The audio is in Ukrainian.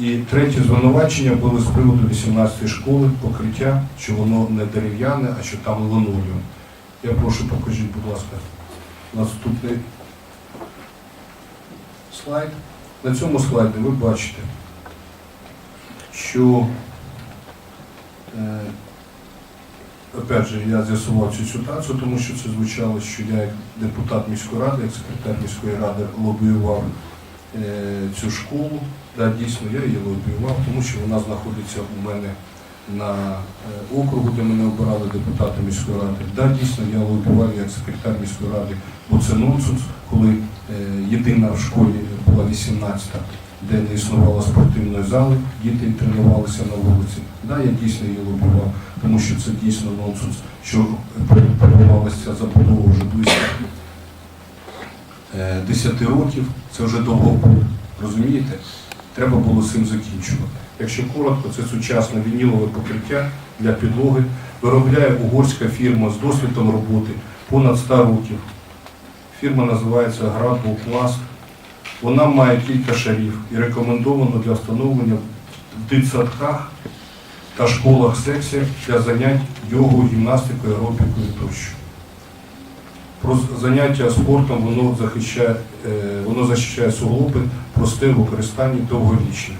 І третє звинувачення було з приводу 18-ї школи, покриття, що воно не дерев'яне, а що там линолеум. Я прошу, покажіть, будь ласка, наступний слайд. На цьому слайді ви бачите, що е, опять же, я з'ясував цю ситуацію, тому що це звучало, що я як депутат міської ради, як секретар міської ради лобіював цю школу. Да, дійсно, я її лобіював, тому що вона знаходиться у мене на е, округу, де мене обирали депутати міської ради. Да, дійсно, я лобіював як секретар міської ради, бо це нонсенс, коли е, єдина в школі була 18-та, де не існувало спортивної зали, діти тренувалися на вулиці. Да, я дійсно її лобіював, тому що це дійсно нонсенс, що перебувалася ця забудова вже близько е, 10 років, це вже довго, розумієте? Треба було цим закінчувати. Якщо коротко, це сучасне вінілове покриття для підлоги. Виробляє угорська фірма з досвідом роботи понад 100 років. Фірма називається Градбопласт. Вона має кілька шарів і рекомендовано для встановлення в дитсадках та школах секцій для занять йогою, гімнастикою, аеробікою тощо. Заняття спортом воно захищає, е, воно захищає суглоби, просте в використанні довговічне.